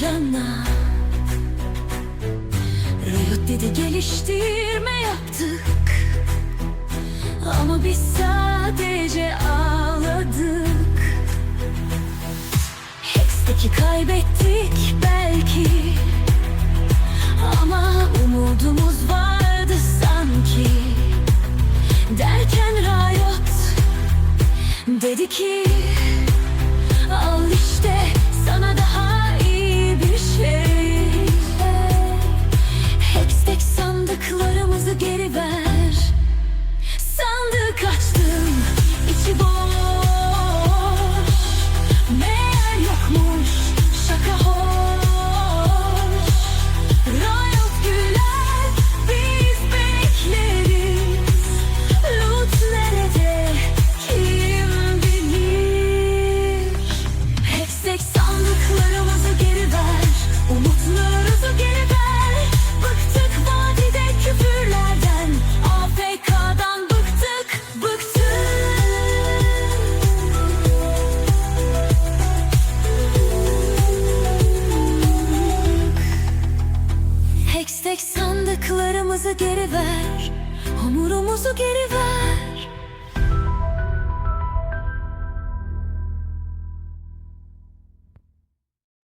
Ekrana Riot dedi geliştirme yaptık. Ama biz sadece ağladık. Hexteki kaybettik belki. Ama umudumuz vardı sanki. Derken Riot dedi ki Al işte sana daha Hextech sandıklarımızı geri ver. Homurumuzu geri ver